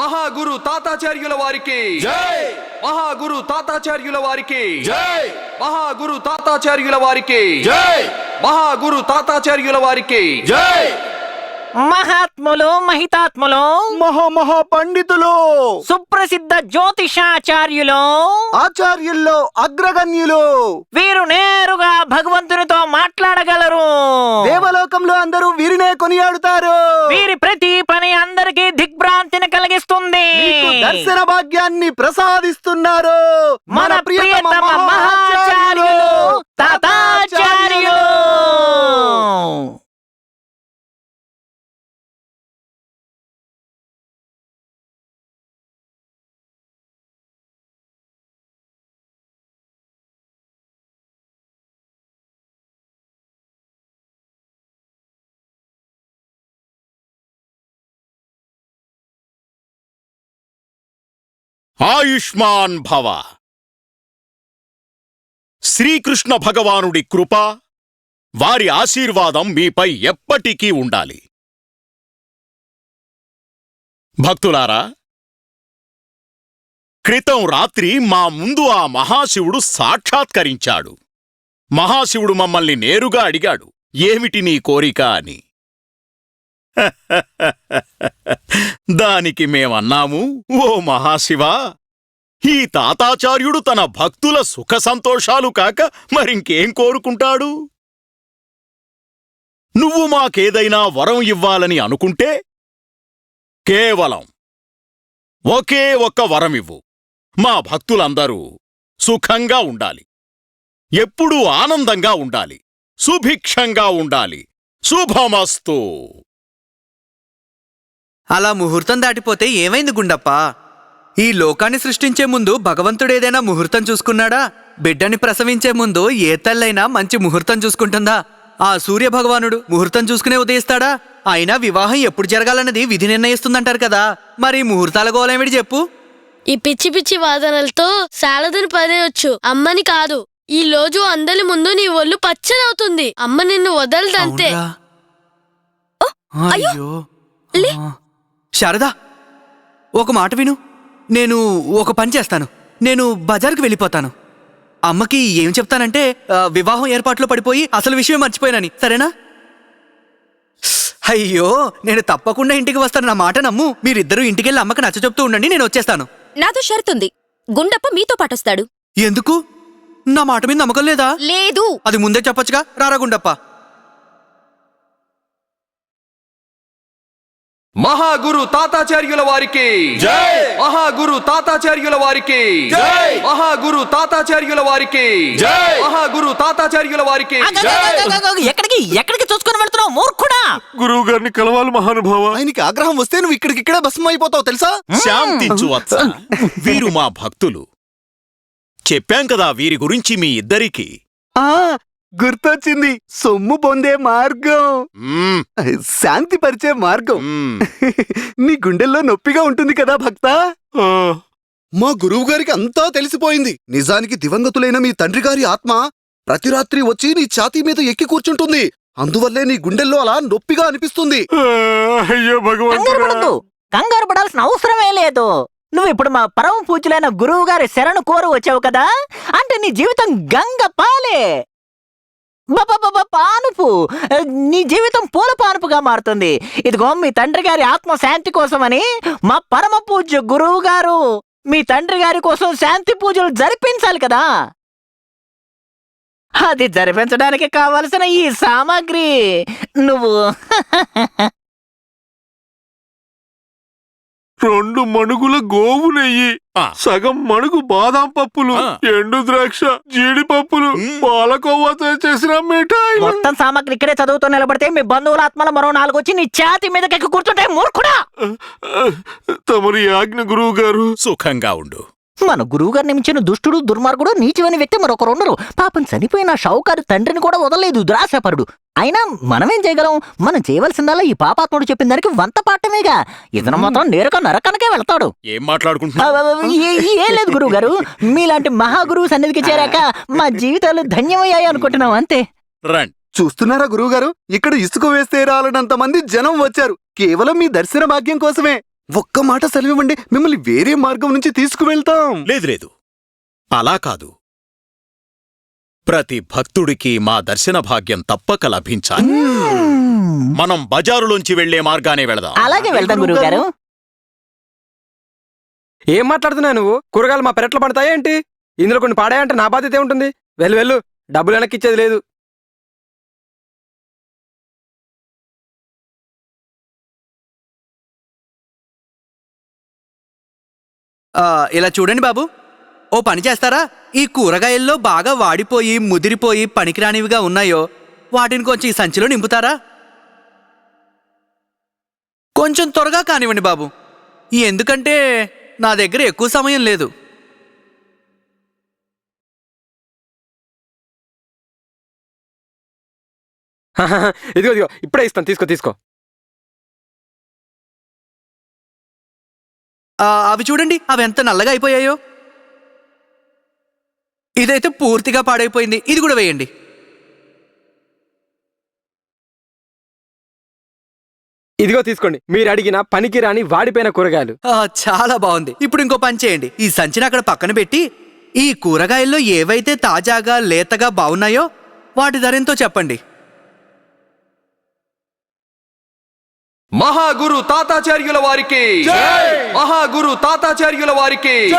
మహాగురు తాతాచార్యుల వారికి. జై! మహాగురు తాతాచార్యుల వారికి. జై! మహాగురు తాతాచార్యుల వారికి. జై! మహాగురు తాతాచార్యుల వారికి. జై! మహాత్ములు మహితాత్ములు మహా మహా పండితులు సుప్రసిద్ధ జ్యోతిషాచార్యులు ఆచార్యుల్లో అగ్రగణ్యులు. వీరు నేరుగా భగవంతునితో మాట్లాడగలరు. దేవలోకంలో అందరూ వీరినే కొనియాడుతారు. వీరి ప్రతి పని అందరికీ దిగ్భ్రాంతిని కలిగిస్తుంది. దర్శన భాగ్యాన్ని ప్రసాదిస్తున్నారు. మన ప్రియతమ మహాచార్యులు తాతాచార్యులు. ఆయుష్మాన్ భవ. శ్రీకృష్ణ భగవానుడి కృప వారి ఆశీర్వాదం మీపై ఎప్పటికీ ఉండాలి. భక్తులారా క్రితం రాత్రి మా ముందు ఆ మహాశివుడు సాక్షాత్కరించాడు. మహాశివుడు మమ్మల్ని నేరుగా అడిగాడు ఏమిటి నీ కోరిక? అని. దానికి మేమన్నాము ఓ మహాశివా! ఈ తాతాచార్యుడు తన భక్తుల సుఖ సంతోషాలు కాక మరింకేం కోరుకుంటాడు? నువ్వు మాకేదైనా వరం ఇవ్వాలని అనుకుంటే కేవలం ఒకే ఒక్క వరమివ్వు మా భక్తులందరూ సుఖంగా ఉండాలి. ఎప్పుడూ ఆనందంగా ఉండాలి. సుభిక్షంగా ఉండాలి. శుభమస్తు! అలా ముహూర్తం దాటిపోతే ఏమైంది గుండప్ప? ఈ లోకాన్ని సృష్టించే ముందు భగవంతుడేదైనా ముహూర్తం చూసుకున్నాడా? బిడ్డని ప్రసవించే ముందు ఏ తల్లైనా మంచి ముహూర్తం చూసుకుంటుందా? ఆ సూర్య భగవానుడు ముహూర్తం చూసుకునే ఉదయిస్తాడా? అయినా వివాహం ఎప్పుడు జరగాలన్నది విధి నిర్ణయిస్తుందంటారు కదా? మరి ముహూర్తాల గోలేమిటి చెప్పు? ఈ పిచ్చి పిచ్చి వాదనలతో శారదని పదేయొచ్చు. అమ్మని కాదు. ఈ రోజు అందరి ముందు నీ ఒళ్ళు పచ్చనవుతుంది అమ్మ నిన్ను వదలదంతే? అయ్యో. ఆ. శారదా ఒక మాట విను. నేను ఒక పని చేస్తాను. నేను బజార్కి వెళ్ళిపోతాను. అమ్మకి ఏం చెప్తానంటే ఆ, వివాహం ఏర్పాట్లో పడిపోయి అసలు విషయం మర్చిపోయానని. సరేనా? అయ్యో నేను తప్పకుండా ఇంటికి వస్తాను. నా మాట నమ్ము. మీరిద్దరూ ఇంటికెళ్ళి అమ్మకి నచ్చ చెప్తూ ఉండండి నేను వచ్చేస్తాను. నాతో షరతుంది. గుండప్ప మీతో పాటొస్తాడు. ఎందుకు? నా మాట మీద నమ్మకం లేదా? లేదు. అది ముందే చెప్పొచ్చుగా. రారా గుండప్ప. మహాగురు తాతాచార్యుల వారికి. జై! మహాగురు తాతాచార్యుల వారికి. జై! మహాగురు తాతాచార్యుల వారికి. జై! మహాగురు తాతాచార్యుల వారికి. ఎక్కడికి ఎక్కడికి చూసుకొని వెళ్తున్నావు మూర్ఖుడా? గురువు గారిని కలవాలి మహానుభావ. ఆయనకి ఆగ్రహం వస్తే నువ్వు ఇక్కడికిక్కడే భస్మం అయిపోతావు తెలుసా? శాంతించు వత్స వీరు మా భక్తులు. చెప్పాం కదా వీరి గురించి మీ ఇద్దరికి. ఆ గుర్తొచ్చింది. సొమ్ము పొందే మార్గం. శాంతి పరిచే మార్గం. నీ గుండెల్లో నొప్పిగా ఉంటుంది కదా భక్త? మా గురువు గారికి అంతా తెలిసిపోయింది. నిజానికి దివంగతులైన మీ తండ్రి గారి ఆత్మ ప్రతి రాత్రి వచ్చి నీ ఛాతీ మీద ఎక్కి కూర్చుంటుంది. అందువల్లే నీ గుండెల్లో అలా నొప్పిగా అనిపిస్తుంది. అయ్యో కంగారు పడాల్సిన అవసరమే లేదు. నువ్వు ఇప్పుడు మా పరమ పూజలైన గురువు గారి శరణు కోరు వచ్చావు కదా? అంటే నీ జీవితం గంగ పాలే పానుపు. నీ జీవితం పూల పానుపుగా మారుతుంది. ఇదిగో మీ తండ్రి గారి ఆత్మ శాంతి కోసమని మా పరమ పూజ్య గురువు గారు మీ తండ్రి గారి కోసం శాంతి పూజలు జరిపించాలి కదా. అది జరిపించడానికి కావలసిన ఈ సామాగ్రి నువ్వు రెండు మణుగుల గోవు నెయ్యి. సగం మణుగు బాదాం పప్పులు. ఎండు ద్రాక్ష జీడిపప్పులు. పాలకోవాతో చేసిన మిఠాయి మొత్తం సామాగ్రి ఇక్కడే చదువుతూ నిలబడితే మీ బంధువుల ఆత్మల మరో నాలుగు వచ్చి నీ ఛాతి మీదకి కూర్చుంటే మూర్ఖుడా తమరి ఆజ్ఞ గురువు గారు సుఖంగా ఉండు మన గురువు గారిని మించిన దుష్టుడు దుర్మార్గుడు నీచమైన వ్యక్తి మరొకరు ఉండరు. పాపం చనిపోయిన షౌకారు తండ్రిని కూడా వదలలేదు దురాశపరుడు. అయినా మనమేం చేయగలం? మనం చేయవలసిందల్లా ఈ పాపాత్ముడు చెప్పిన దానికి వంత పాఠమేగా. ఇతను మాత్రం నేరుగా నరకనకే వెళ్తాడు. ఏం ఆ, మాట్లాడుకుంటున్నా ఆ, ఆ, ఏ- లేదు గురువు గారు మీలాంటి మహాగురువు సన్నిధికి చేరాక మా జీవితాలు ధన్యమయ్యాయి అనుకుంటున్నాం అంతే. రండి. చూస్తున్నారా గురువు గారు ఇక్కడ ఇసుక వేస్తే రాలనంత మంది జనం వచ్చారు. కేవలం మీ దర్శన భాగ్యం కోసమే. ఒక్క మాట సెలవివ్వండి. మిమ్మల్ని వేరే మార్గం నుంచి తీసుకువెళ్తాం. లేదు లేదు. అలా కాదు. ప్రతి భక్తుడికి మా దర్శన భాగ్యం తప్పక లభించాలి. మనం బజారులోంచి వెళ్ళే మార్గానే వెళదాం. అలాగే వెళ్దాం గురువు గారు ఏం మాట్లాడుతున్నావు నువ్వు? కూరగాయలు మా పెరట్లో పడతాయా ఏంటి? ఇందులో కొన్ని పాడాయంటే నా బాధ్యత ఏముంటుంది? వెళ్ళు వెళ్ళు. డబ్బులు వెనక్కి ఇచ్చేది లేదు. ఇలా చూడండి బాబు. ఓ పని చేస్తారా? ఈ కూరగాయల్లో బాగా వాడిపోయి ముదిరిపోయి పనికిరానివిగా ఉన్నాయో వాటిని కొంచెం ఈ సంచిలో నింపుతారా? కొంచెం త్వరగా కానివ్వండి బాబు. ఎందుకంటే నా దగ్గర ఎక్కువ సమయం లేదు. ఇదిగో ఇదిగో ఇప్పుడే ఇస్తాను. తీసుకో తీసుకో. అవి చూడండి అవి ఎంత నల్లగా అయిపోయాయో. ఇదైతే పూర్తిగా పాడైపోయింది. ఇది కూడా వేయండి. ఇదిగో తీసుకోండి. మీరు అడిగిన పనికి రాని వాడిపోయిన కూరగాయలు. చాలా బాగుంది. ఇప్పుడు ఇంకో పని చేయండి. ఈ సంచిని అక్కడ పక్కన పెట్టి ఈ కూరగాయల్లో ఏవైతే తాజాగా లేతగా బాగున్నాయో వాటి ధర ఎంతో చెప్పండి. మహాగురు తాతాచార్యుల వారికి. మహాగురు తాతాచార్యుల వారికి.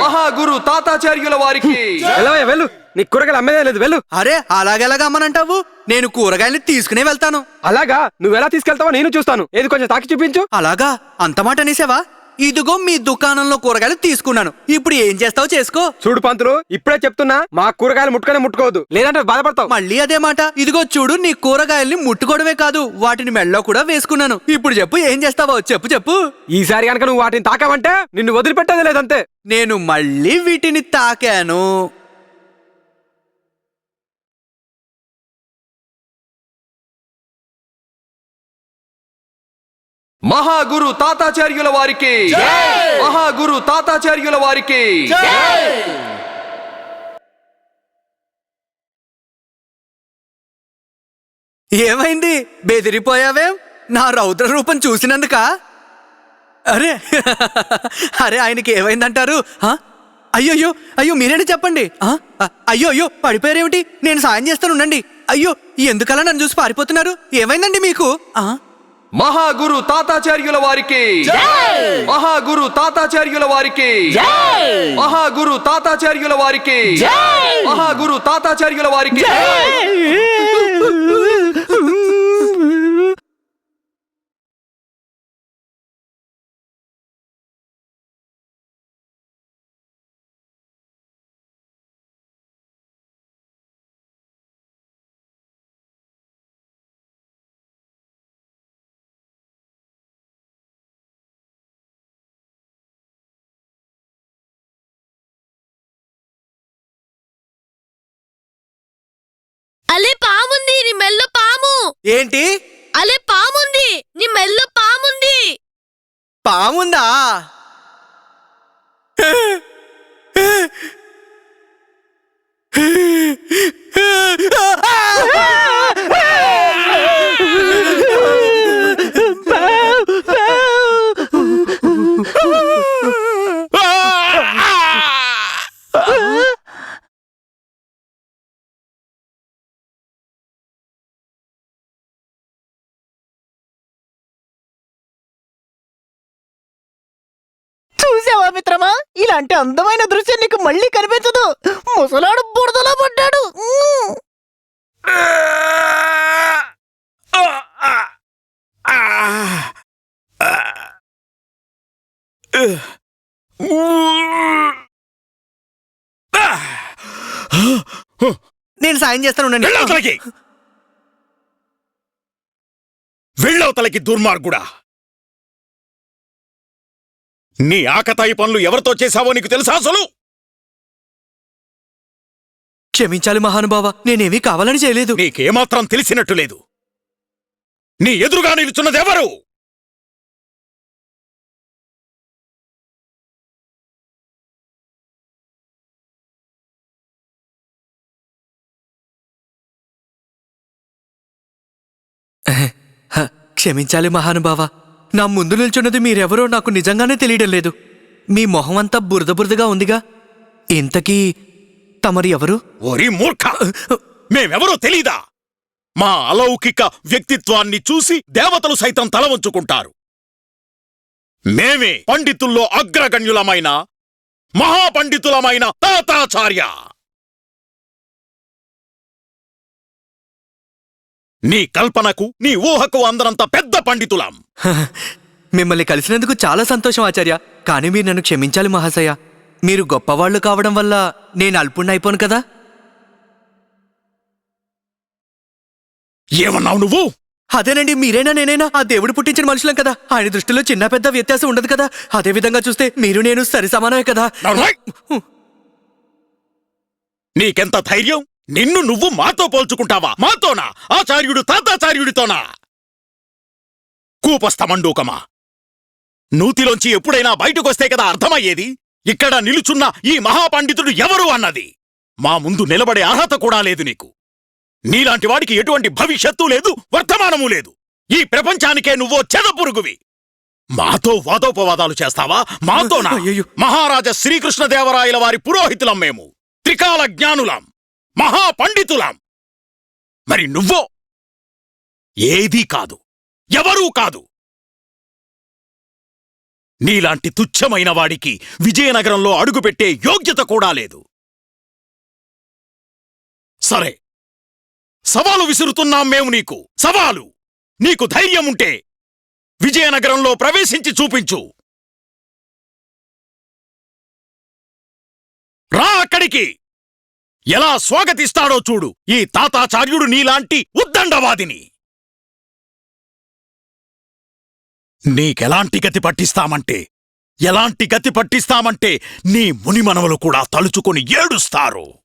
మహాగురు తాతాచార్యుల వారికి. వెళ్ళు. నీ కూరగాయలు అమ్మేదే లేదు వెళ్ళు. అరే అలాగెలాగా అమ్మనంటావు? నేను కూరగాయల్ని తీసుకునే వెళ్తాను. అలాగా? నువ్వు ఎలా తీసుకెళ్తావో నేను చూస్తాను. ఏది కొంచెం తాకి చూపించు. అలాగా? అంత మాట అనేసావా? ఇదిగో మీ దుకాణంలో కూరగాయలు తీసుకున్నాను. ఇప్పుడు ఏం చేస్తావో చేసుకో. చూడు పంతులు ఇప్పుడే చెప్తున్నా మా కూరగాయలు ముట్టుకనే ముట్టుకోవద్దు. లేదంటే బాధపడతావు. మళ్ళీ అదే మాట. ఇదిగో చూడు నీ కూరగాయల్ని ముట్టుకోవడమే కాదు వాటిని మెళ్ళో కూడా వేసుకున్నాను. ఇప్పుడు చెప్పు ఏం చేస్తావో? చెప్పు చెప్పు. ఈసారి కనుక నువ్వు వాటిని తాకావంటే నిన్ను వదిలిపెట్టేది లేదంతే. నేను మళ్ళీ వీటిని తాకాను. మహాగురు తాతాచార్యుల వారికి. మహాగురు తాతాచార్యుల వారికి. ఏమైంది? బెదిరిపోయావేం? నా రౌద్ర రూపం చూసినందుక? అరే అరే ఆయనకి ఏమైందంటారు? ఆ? అయ్యోయ్యో అయ్యో మీరేనా చెప్పండి? అయ్యో అయ్యో పడిపోయారేమిటి? నేను సాయం చేస్తాను ఉండండి. అయ్యో ఎందుకలా నన్ను చూసి పారిపోతున్నారు? ఏమైందండి మీకు? ఆ? మహాగురు తాతాచార్యుల వారికి. మహాగురు తాతాచార్యుల వారికి. మహాగురు తాతాచార్యుల వారికి. మహాగురు తాతాచార్యుల వారికి. అలే పాముంది నీ మెల్లో పాము. ఏంటి? అలే పాముంది నీ మెల్లో పాముంది. పాముందా? చూసావా ఇలాంటి అందమైన దృశ్యం నీకు మళ్ళీ కనిపించదు. ముసలాడు బురదలో పడ్డాడు. నేను సాయం చేస్తాను వెళ్ళవతలకి దుర్మార్గుడా. నీ ఆకతాయి పనులు ఎవరితో చేశావో నీకు తెలుసా అసలు? క్షమించాలి మహానుభావ నేనేమీ కావాలని చేయలేదు. నీకేమాత్రం తెలిసినట్టు లేదు. నీ ఎదురుగా నిలుచున్నదెవరు క్షమించాలి మహానుభావ. నా ముందు నిల్చున్నది మీరెవరో నాకు నిజంగానే తెలియడం లేదు. మీ మొహం అంతా బురద బురదగా ఉందిగా. ఇంతకీ తమరు ఎవరు? ఓరి మూర్ఖ! మేమెవరో తెలీదా? మా అలౌకిక వ్యక్తిత్వాన్ని చూసి దేవతలు సైతం తల వంచుకుంటారు. మేమే పండితుల్లో అగ్రగణ్యులమైన మహాపండితులమైన తాతాచార్య! నీ కల్పనకు నీ ఊహకు అందరంత పెద్ద పండితులం. మిమ్మల్ని కలిసినందుకు చాలా సంతోషం ఆచార్య. కానీ మీరు నన్ను క్షమించాలి మహాశయ. మీరు గొప్పవాళ్ళు కావడం వల్ల నేను అల్పుణ్ణి అయిపోను కదా? ఏమన్నావు నువ్వు? అదేనండి మీరైనా నేనైనా? ఆ దేవుడు పుట్టించిన మనుషులం కదా. ఆయన దృష్టిలో చిన్న పెద్ద వ్యత్యాసం ఉండదు కదా. అదే విధంగా చూస్తే మీరు నేను సరి సమానమే కదా! నీకెంత ధైర్యం? నిన్ను నువ్వు మాతో పోల్చుకుంటావా? మాతోనా? ఆచార్యుడు తాతాచార్యుడితోనా? కూపస్థమండూకమా? నూతిలోంచి ఎప్పుడైనా బయటకొస్తే కదా అర్థమయ్యేది? ఇక్కడ నిలుచున్న ఈ మహాపండితుడు ఎవరు అన్నది? మా ముందు నిలబడే అర్హత కూడా లేదు నీకు. నీలాంటి వాడికి ఎటువంటి భవిష్యత్తు లేదు వర్తమానము లేదు. ఈ ప్రపంచానికే నువ్వో చెదపురుగువి. మాతో వాదోపవాదాలు చేస్తావా? మాతోనా. మహారాజా శ్రీకృష్ణదేవరాయల వారి పురోహితులం మేము. త్రికాల జ్ఞానులం. మహాపండితులాం. మరి నువ్వో? ఏదీ కాదు. ఎవరూ కాదు. నీలాంటి తుచ్చమైన వాడికి విజయనగరంలో అడుగుపెట్టే యోగ్యత కూడా లేదు. సరే. సవాలు విసురుతున్నాం మేము నీకు. సవాలు. నీకు ధైర్యం ఉంటే విజయనగరంలో ప్రవేశించి చూపించు. రా అక్కడికి. ఎలా స్వాగతిస్తాడో చూడు. ఈ తాతాచార్యుడు నీలాంటి ఉద్దండవాదిని. నీకెలాంటి గతి పట్టిస్తామంటే ఎలాంటి గతి పట్టిస్తామంటే నీ మునిమనవలు కూడా తలుచుకొని ఏడుస్తారు.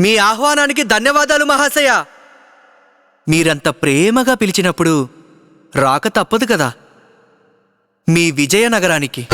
మీ ఆహ్వానానికి ధన్యవాదాలు మహాశయ. మీరంత ప్రేమగా పిలిచినప్పుడు రాక తప్పదు కదా. మీ విజయనగరానికి.